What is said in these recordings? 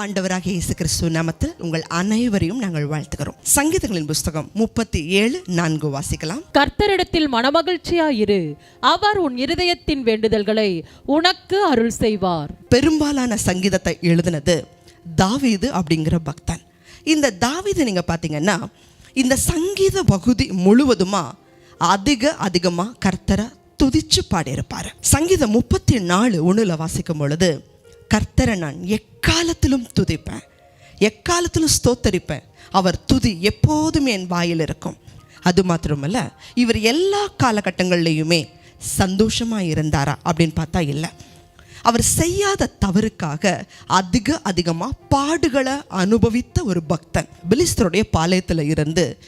ஆண்டவராக இயேசு கிறிஸ்து நாமத்தில் உங்கள் அனைவரையும் நாங்கள் வாழ்த்துகிறோம். சங்கீதங்களின் புஸ்தகம் முப்பத்தி ஏழு நான்கு வாசிக்கலாம். கர்த்தரிடத்தில் மனமகிழ்ச்சியாயிரு. அவர் உன் இருதயத்தின் வேண்டுதல்களை உனக்கு அருள் செய்வார். பெரும்பாலான சங்கீதத்தை எழுதினது தாவீது அப்படிங்கிற பக்தன். இந்த தாவீது நீங்க பார்த்தீங்கன்னா இந்த சங்கீத பகுதி முழுவதுமா அதிக அதிகமாக கர்த்தரை துதிச்சு பாடியிருப்பார். சங்கீதம் முப்பத்தி நாலு ஒண்ணுல வாசிக்கும் பொழுது கர்த்தரை நான் எக்காலத்திலும் துதிப்பேன். எக்காலத்திலும் ஸ்தோத்தரிப்பேன். அவர் துதி எப்போதும் என் வாயில் இருக்கும். அது மாத்திரமல்ல இவர் எல்லா காலகட்டங்கள்லேயுமே சந்தோஷமா இருந்தாரா அப்படின்னு பார்த்தா இல்லை. அவர் செய்யாத தவறுக்காக அதிக அதிகமாக பாடுகளை அனுபவித்த ஒரு பக்தன். பிலிஸ்தருடைய பாளையத்தில் இருந்து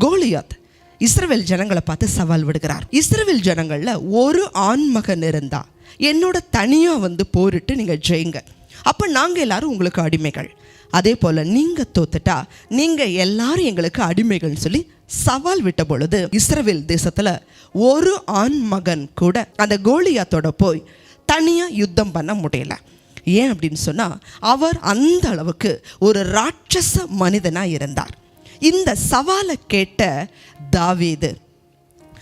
கோலியாத் இஸ்ரவேல் ஜனங்களை பார்த்து சவால் விடுகிறார். இஸ்ரவேல் ஜனங்களில் ஒரு ஆண்மகன் இருந்தா என்னோட தனியாக வந்து போரிட்டு நீங்கள் ஜெயிங்க. அப்போ நாங்கள் எல்லாரும் உங்களுக்கு அடிமைகள். அதே போல் நீங்கள் தோத்துட்டா நீங்கள் எல்லாரும் எங்களுக்கு அடிமைகள்னு சொல்லி சவால் விட்ட பொழுது இஸ்ரவேல் தேசத்தில் ஒரு ஆண் மகன் கூட அந்த கோலியாத்தோட போய் தனியாக யுத்தம் பண்ண முடியல. ஏன் அப்படின்னு சொன்னால் அவர் அந்த அளவுக்கு ஒரு ராட்சச மனிதனாக இருந்தார். இந்த சவாலை கேட்ட தாவீது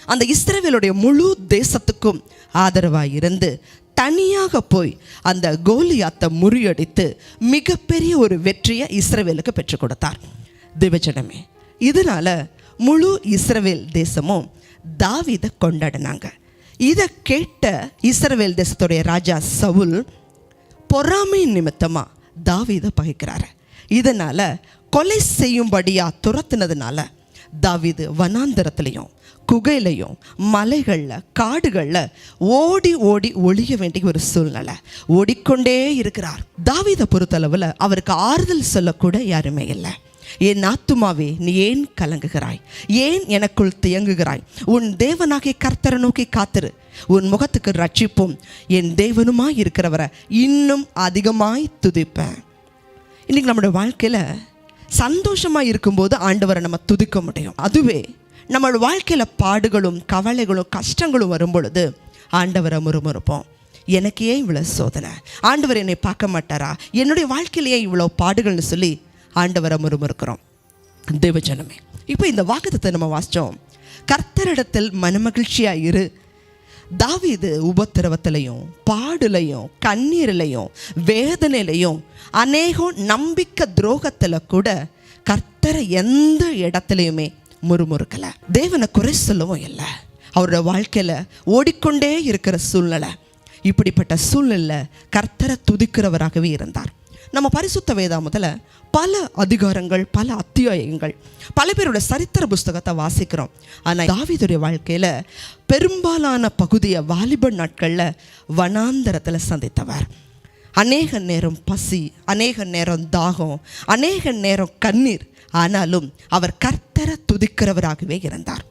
அந்த இஸ்ரேவேலுடைய முழு தேசத்துக்கும் ஆதரவாக இருந்து தனியாக போய் அந்த கோலியாத்தை முறியடித்து மிகப்பெரிய ஒரு வெற்றியை இஸ்ரவேலுக்கு பெற்றுக் கொடுத்தார். திவஜனமே இதனால முழு இஸ்ரவேல் தேசமும் தாவிதை கொண்டாடினாங்க. இதை கேட்ட இஸ்ரவேல் தேசத்துடைய ராஜா சவுல் பொறாமை நிமித்தமாக தாவிதை பகைக்கிறாரு. இதனால கொலை செய்யும்படியா துரத்துனதுனால தாவிது வனாந்தரத்துலையும் குகையிலையும் மலைகளில் காடுகளில் ஓடி ஓடி ஒழிய வேண்டிய ஒரு சூழ்நிலை. ஓடிக்கொண்டே இருக்கிறார். தாவிதை பொறுத்தளவில் அவருக்கு ஆறுதல் சொல்லக்கூட யாருமே இல்லை. என் ஆத்துமாவே நீ ஏன் கலங்குகிறாய்? ஏன் எனக்குள் தியங்குகிறாய்? உன் தேவனாகிய கர்த்தரை நோக்கி காத்திரு. உன் முகத்துக்கு ரட்சிப்பும் என் தேவனுமாய் இருக்கிறவரை இன்னும் அதிகமாய் துதிப்பேன். இன்னைக்கு நம்மளோட வாழ்க்கையில் சந்தோஷமாக இருக்கும்போது ஆண்டவரை நம்ம துதிக்க முடியும். அதுவே நம்ம வாழ்க்கையில் பாடுகளும் கவலைகளும் கஷ்டங்களும் வரும் பொழுது ஆண்டவரை முறுமுறுப்போம். எனக்கு ஏன் இவ்வளோ சோதனை? ஆண்டவர் என்னை பார்க்க மாட்டாரா? என்னுடைய வாழ்க்கையிலேயே இவ்வளோ பாடுகள்னு சொல்லி ஆண்டவரை முறுமுறுக்கிறோம். தேவஜனமே இப்போ இந்த வாக்குத்தத்தை நம்ம வாசித்தோம் கர்த்தரிடத்தில் மனமகிழ்ச்சியாக இரு. தாவிது உபத்திரவத்திலையும் பாடுலையும் கண்ணீர்லையும் வேதனையிலையும் அநேகம் நம்பிக்கை துரோகத்தில் கூட கர்த்தரை எந்த இடத்துலையுமே முறுமுறுக்கலை. தேவனை குறை சொல்லவும் இல்லை. அவரோட வாழ்க்கையில் ஓடிக்கொண்டே இருக்கிற சூழ்நிலை. இப்படிப்பட்ட சூழ்நிலை கர்த்தரை துதிக்கிறவராகவே இருந்தார். நம்ம பரிசுத்த வேதாமத்தில் பல அதிகாரங்கள் பல அத்தியாயங்கள் பல பேரோட சரித்திர புஸ்தகத்தை வாசிக்கிறோம். ஆனால் தாவிதுடைய வாழ்க்கையில் பெரும்பாலான பகுதியை வாலிப நாட்களில் வனாந்தரத்தில் சந்தித்தவர். அநேக நேரம் பசி அநேக நேரம் தாகம் அநேக நேரம் கண்ணீர் ஆனாலும் அவர் கர்த்தர துதிக்கிறவராகவே இருந்தார்.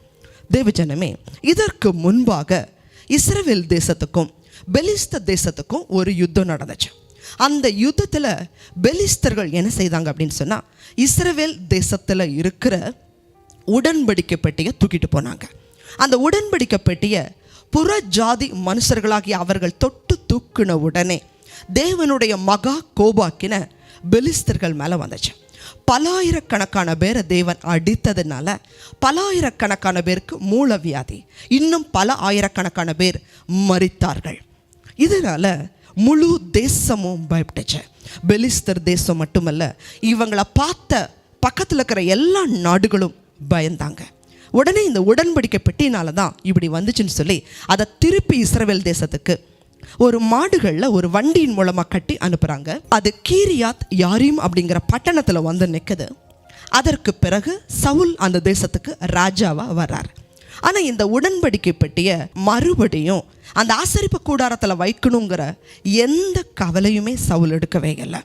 தேவஜனமே இதற்கு முன்பாக இஸ்ரவேல் தேசத்துக்கும் பெலிஸ்த தேசத்துக்கும் ஒரு யுத்தம் நடந்துச்சு. அந்த யுத்தத்தில் பெலிஸ்தர்கள் என்ன செய்தாங்க அப்படின்னு சொன்னால் இஸ்ரவேல் தேசத்தில் இருக்கிற உடன்படிக்கை பெட்டியை தூக்கிட்டு போனாங்க. அந்த உடன்படிக்கை பெட்டியை புற ஜாதி மனுஷர்களாகிய அவர்கள் தொட்டு தூக்கின உடனே தேவனுடைய மகா கோபாக்கின பெலிஸ்தர்கள் மேலே வந்துச்சு. பலாயிரக்கணக்கான பேரை தேவன் அடித்ததுனால பலாயிரக்கணக்கான பேருக்கு மூலவியாதி இன்னும் பல ஆயிரக்கணக்கான பேர் மறித்தார்கள் இதனால முழு தேசமும் பயப்பட்டுச்சு. பெலிஸ்தர் தேசம் மட்டுமல்ல இவங்களை பார்த்த பக்கத்தில் இருக்கிற எல்லா நாடுகளும் பயந்தாங்க. உடனே இந்த உடன்படிக்கை பெட்டினால தான் இப்படி வந்துச்சுன்னு சொல்லி அதை திருப்பி இஸ்ரவேல் தேசத்துக்கு ஒரு மாடுகளில் ஒரு வண்டியின் மூலமாக கட்டி அனுப்புகிறாங்க அது கீரியாத் யாரீம் அப்படிங்கிற பட்டணத்தில் வந்து நிற்குது அதற்கு பிறகு சவுல் அந்த தேசத்துக்கு ராஜாவாக வர்றார். ஆனால் இந்த உடன்படிக்கை பெட்டிய மறுபடியும் அந்த ஆசரிப்பு கூடாரத்தில் வைக்கணுங்கிற எந்த கவலையுமே சவுல் எடுக்கவே இல்லை.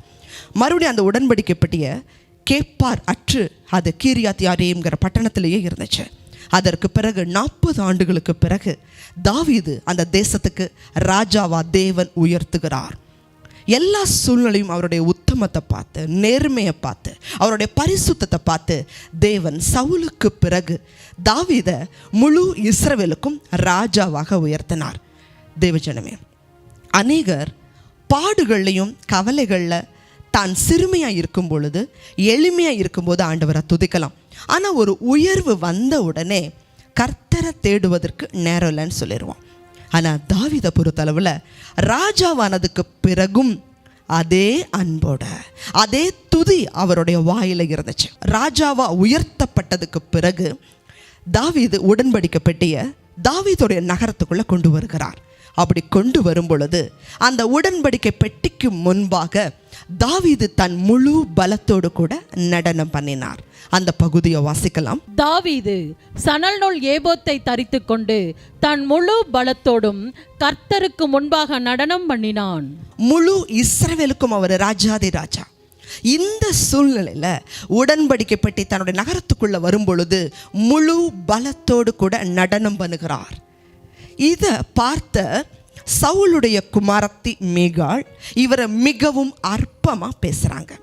மறுபடியும் அந்த உடன்படிக்கை பெட்டிய கேப்பார் அற்று அது கீரியாத் யாரேங்கிற பட்டணத்திலேயே இருந்துச்சு. அதற்கு பிறகு நாற்பது ஆண்டுகளுக்கு பிறகு தாவீது அந்த தேசத்துக்கு ராஜாவா தேவன் உயர்த்துகிறார். எல்லா சூழ்நிலையும் அவருடைய உத்தமத்தை பார்த்து நேர்மையை பார்த்து அவருடைய பரிசுத்தத்தை பார்த்து தேவன் சவுலுக்கு பிறகு தாவித முழு இஸ்ரவேலுக்கும் ராஜாவாக உயர்த்தினார். தேவஜனமே அநேகர் பாடுகள்லையும் கவலைகளில் தான் சிறுமையாக இருக்கும் பொழுது எளிமையாக இருக்கும்போது ஆண்டவரை துதிக்கலாம். ஆனால் ஒரு உயர்வு வந்த உடனே கர்த்தரை தேடுவதற்கு நேரம் இல்லைன்னு சொல்லிடுவான் ஆனால் தாவிதை பொறுத்தளவில் ராஜாவானதுக்கு பிறகும் அதே அன்போட அதே துதி அவருடைய வாயில இருந்துச்சு. ராஜாவா உயர்த்தப்பட்டதுக்கு பிறகு தாவிது உடன்படிக்கப்பட்டிய பெட்டிய நகரத்துக்குள்ளே கொண்டு வருகிறார். அப்படி கொண்டு வரும் பொழுது அந்த உடன்படிக்கை பெட்டிக்கு முன்பாக தாவீது தன் முழு பலத்தோடு கூட நடனம் பண்ணினார். அந்த பகுதியை வாசிக்கலாம். தாவீது சணல் நூல் ஏபோத்தை தரித்துக் கொண்டு தன் முழு பலத்தோடும் கர்த்தருக்கு முன்பாக நடனம் பண்ணினான். முழு இஸ்ரவேலுக்கும் அவர் ராஜாதி ராஜா. இந்த சூழ்நிலையில உடன்படிக்கை பெட்டி தன்னுடைய நகரத்துக்குள்ள வரும் பொழுது முழு பலத்தோடு கூட நடனம் பண்ணுகிறார். இதை பார்த்த சவுளுடைய குமாரத்தி மேகாள் இவரை மிகவும் அற்பமாக பேசுகிறாங்க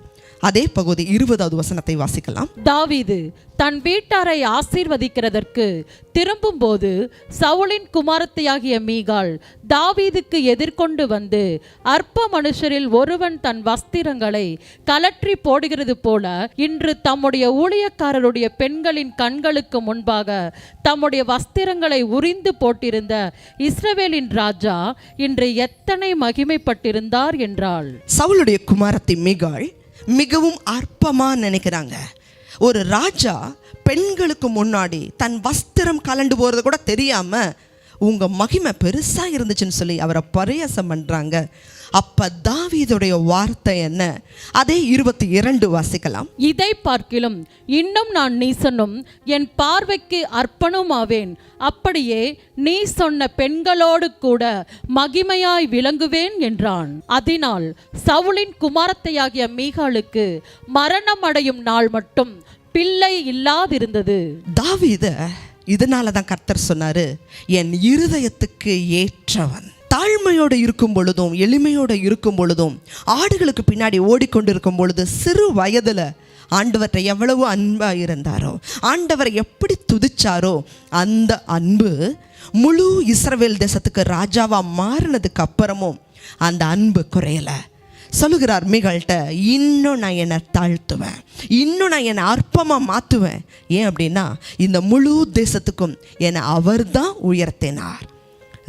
அதே பகுதி இருபதாவது வசனத்தை வாசிக்கலாம். தாவீது தன் வீட்டாரை ஆசீர்வதிக்கிறதற்கு திரும்பும்போது சவுலின் குமாரத்தியாகிய மீகாள் தாவீதுக்கு எதிர்கொண்டு வந்து அற்ப மனுஷரில் ஒருவன் தன் வஸ்திரங்களை கலற்றி போடுகிறது போல இன்று தம்முடைய ஊழியக்காரருடைய பெண்களின் கண்களுக்கு முன்பாக தம்முடைய வஸ்திரங்களை உரிந்து போட்டிருந்த இஸ்ரவேலின் ராஜா இன்று எத்தனை மகிமைப்பட்டிருந்தார் என்றாள். சவுளுடைய குமாரத்தி மிகாள் மிகவும் அற்பமாக நினைக்கிறாங்க. ஒரு ராஜா பெண்களுக்கு முன்னாடி தன் வஸ்திரம் கலண்டு போகிறது கூட தெரியாமல் உங்க மகிமை பெருசா இருந்துச்சுன்னு சொல்லி அவரை பரியாசம் பண்றாங்க. அப்ப தாவீதுடைய வார்த்தை என்ன? அதே இருபத்தி இரண்டு வாசிக்கலாம். இதை பார்க்கிலும் இன்னும் நான் நீசனும் என் பார்வைக்கு அர்ப்பணமாவேன். அப்படியே நீ சொன்ன பெண்களோடு கூட மகிமையாய் விளங்குவேன் என்றான். அதனால் சவுலின் குமாரத்தையாகிய மீகாளுக்கு மரணம் அடையும் நாள் மட்டும் பிள்ளை இல்லாதிருந்தது. தாவீத இதனால தான் கர்த்தர் சொன்னாரு என் இருதயத்துக்கு ஏற்றவன். தாழ்மையோடு இருக்கும் பொழுதும் எளிமையோடு இருக்கும் பொழுதும் ஆடுகளுக்கு பின்னாடி ஓடிக்கொண்டிருக்கும் பொழுது சிறு வயதில் ஆண்டவர்கிட்ட எவ்வளவு அன்பாக இருந்தாரோ ஆண்டவரை எப்படி துதிச்சாரோ அந்த அன்பு முழு இஸ்ரவேல் தேசத்துக்கு ராஜாவாக மாறினதுக்கு அப்புறமும் அந்த அன்பு குறையலை. சொல்லுகிறார் மிகள்கிட்ட இன்னும் நான் என்னை தாழ்த்துவேன். இன்னும் நான் என்னை அற்பமாக மாற்றுவேன் ஏன் அப்படின்னா இந்த முழு தேசத்துக்கும் என்னை அவர்தான் உயர்த்தினார்.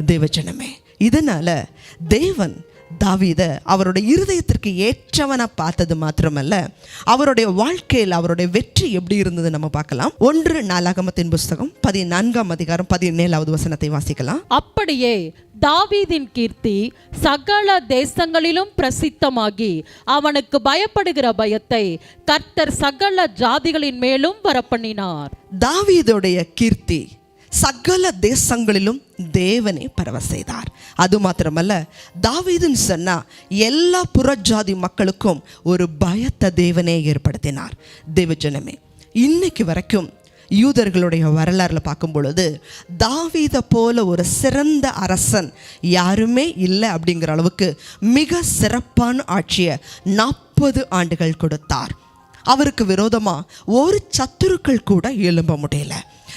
தேவஜனமே இதனால தேவன் தாவீத அவருடைய இருதயத்திற்கு ஏற்றவனா பார்த்தது மாத்திரமல்ல. அவருடைய வாழ்க்கையில் அவருடைய வெற்றி எப்படி இருந்தது நம்ம பார்க்கலாம். ஒன்று நாளாகமத்தின் புஸ்தகம் பதினான்காம் அதிகாரம் பதினேழாவது வசனத்தை வாசிக்கலாம். அப்படியே தாவீதின் கீர்த்தி சகல தேசங்களிலும் பிரசித்தமாகி அவனுக்கு பயப்படுகிற பயத்தை கர்த்தர் சகல ஜாதிகளின் மேலும் வரப்பண்ணினார். தாவீதுடைய கீர்த்தி சகல தேசங்களிலும் தேவனே பரவ செய்தார். அது மாத்திரமல்ல தாவீதுன்னு சொன்னா எல்லா புறஜாதி மக்களுக்கும் ஒரு பயத்தை தேவனே ஏற்படுத்தினார். தேவஜனமே இன்னைக்கு வரைக்கும் யூதர்களுடைய வரலாறுல பார்க்கும் பொழுது தாவீத போல ஒரு சிறந்த அரசன் யாருமே இல்லை அப்படிங்கிற அளவுக்கு மிக சிறப்பான ஆட்சியை நாற்பது ஆண்டுகள் கொடுத்தார். அவருக்கு விரோதமாக ஒரு சத்துருக்கள் கூட எழும்ப முடியல.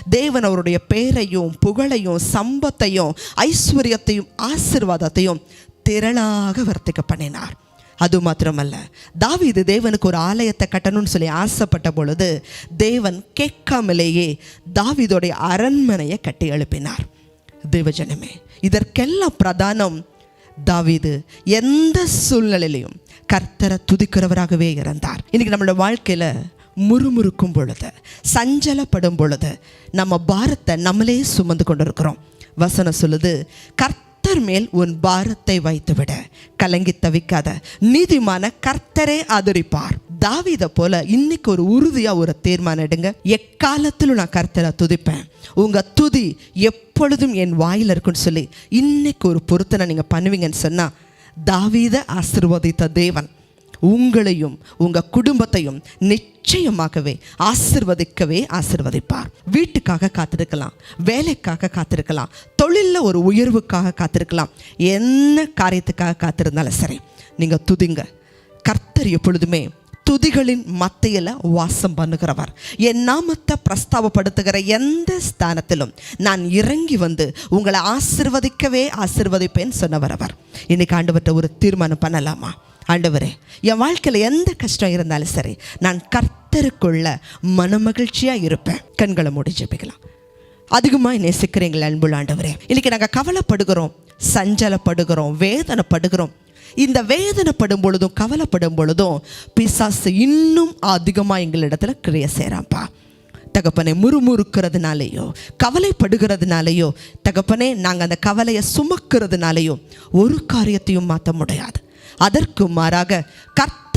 தேவன் அவருடைய பேரையும் புகழையும் சம்பத்தையும் ஐஸ்வர்யத்தையும் ஆசிர்வாதத்தையும் திரளாக வர்த்திக்க பண்ணினார். அது மாத்திரமல்ல தாவீது தேவனுக்கு ஒரு ஆலயத்தை கட்டணும்னு சொல்லி ஆசைப்பட்ட பொழுது தேவன் கேட்காமலேயே தாவிதோடைய அரண்மனையை கட்டி எழுப்பினார். தேவஜனமே இதற்கெல்லாம் பிரதானம் தாவீது. எந்த சூழ்நிலையிலையும் கர்த்தரை துதிக்கிறவராகவே இருந்தார். இன்றைக்கி நம்மளோட வாழ்க்கையில் முறுமுறுக்கும் பொழுது சஞ்சலப்படும் பொழுது நம்ம பாரத்தை நம்மளே சுமந்து கொண்டு இருக்கிறோம் வசனம் சொல்லுது கர்த்தர் மேல் உன் பாரத்தை வைத்துவிட கலங்கி தவிக்காத. நீதிமான கர்த்தரே ஆதரிப்பார். தாவீதை போல இன்னைக்கு ஒரு உறுதியாக ஒரு தீர்மானம் எடுங்க. எக்காலத்திலும் நான் கர்த்தரை துதிப்பேன். உங்க துதி எப்பொழுதும் என் வாயில் இருக்குன்னு சொல்லி இன்னைக்கு ஒரு பொருத்தனை நீங்கள் பண்ணுவீங்கன்னு சொன்னால் தாவீதை ஆசிர்வதித்த தேவன். உங்களையும் உங்கள் குடும்பத்தையும் நிச்சயமாகவே ஆசிர்வதிக்கவே ஆசிர்வதிப்பார். வீட்டுக்காக காத்திருக்கலாம் வேலைக்காக காத்திருக்கலாம் தொழிலில் ஒரு உயர்வுக்காக காத்திருக்கலாம் என்ன காரியத்துக்காக காத்திருந்தாலும் சரி நீங்க துதிங்க. கர்த்தர் எப்பொழுதுமே துதிகளின் மத்தியில் வாசம் பண்ணுகிறவர். என் நாமத்தை பிரஸ்தாபப்படுத்துகிற எந்த ஸ்தானத்திலும் நான் இறங்கி வந்து உங்களை ஆசிர்வதிக்கவே ஆசிர்வதிப்பேன் சொன்னவர் அவர். இன்னைக்கு ஆண்டவர்கிட்ட ஒரு தீர்மானம் பண்ணலாமா? ஆண்டவரே என் வாழ்க்கையில் எந்த கஷ்டம் இருந்தாலும் சரி நான் கர்த்தருக்குள்ள மனமகிழ்ச்சியாக இருப்பேன். கண்களை மூடி ஜெபிக்கலாம். அதிகமாக நேசிக்கிறீங்களா அன்புள்ள ஆண்டவரே. இன்னைக்கு நாங்கள் கவலைப்படுகிறோம் சஞ்சலப்படுகிறோம் வேதனைப்படுகிறோம். இந்த வேதனைப்படும் பொழுதும் கவலைப்படும் பொழுதும் பிசாசு இன்னும் அதிகமாக எங்களிடத்துல கிரிய செய்கிறான்ப்பா தகப்பனே முறுமுறுக்கிறதுனாலேயோ கவலைப்படுகிறதுனாலேயோ தகப்பனே நாங்கள் அந்த கவலையை சுமக்கிறதுனாலேயோ ஒரு காரியத்தையும் மாற்ற முடியாது. அதற்கு மாறாக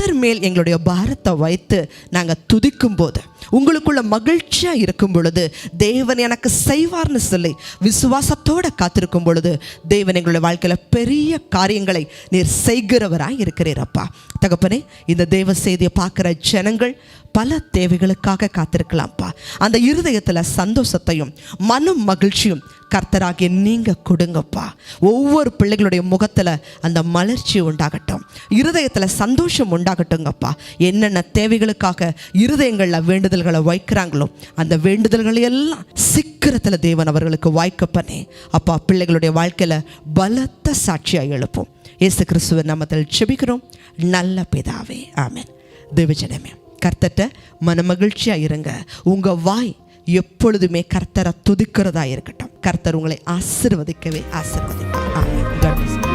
கர்த்தர் மேல் எங்களுடைய பாரத்தை வைத்து நாங்கள் துதிக்கும் போது உங்களுக்குள்ள மகிழ்ச்சியாக இருக்கும் பொழுது தேவன் எனக்கு செய்வார்னு சொல்லி விசுவாசத்தோடு காத்திருக்கும் பொழுது தேவன் எங்களுடைய வாழ்க்கையில் பெரிய காரியங்களை நீர் செய்கிறவராக இருக்கிறீரப்பா தகப்பனே இந்த தேவ செய்தியை பார்க்குற ஜனங்கள் பல தேவைகளுக்காக காத்திருக்கலாம்ப்பா அந்த இருதயத்தில் சந்தோஷத்தையும் மனம் மகிழ்ச்சியும் கர்த்தராகிய நீங்கள் கொடுங்கப்பா. ஒவ்வொரு பிள்ளைகளுடைய முகத்தில் அந்த மலர்ச்சி உண்டாகட்டும். இருதயத்தில் சந்தோஷம் உண்டாகட்டுங்கப்பா. என்னென்ன தேவைகளுக்காக இருதயங்களில் வேண்டுதல்களை வைக்கிறாங்களோ அந்த வேண்டுதல்களை எல்லாம் சீக்கிரத்தில் தேவன் அவர்களுக்கு வாய்க்க பண்ணி அப்பா பிள்ளைகளுடைய வாழ்க்கையில் பலத்த சாட்சியாக எழுப்போம். இயேசு கிறிஸ்துவ நாமத்தில் செபிக்கிறோம் நல்ல பிதாவே. ஆமேன். தேவஜனமே கர்த்தட்ட மனமகிழ்ச்சியாக இருங்க. உங்கள் வாய் எப்பொழுதுமே கர்த்தரை துதிக்கிறதா இருக்கட்டும் கர்த்தர் உங்களை ஆசிர்வதிக்கவே ஆசிர்வதிப்பார். ஆமாம்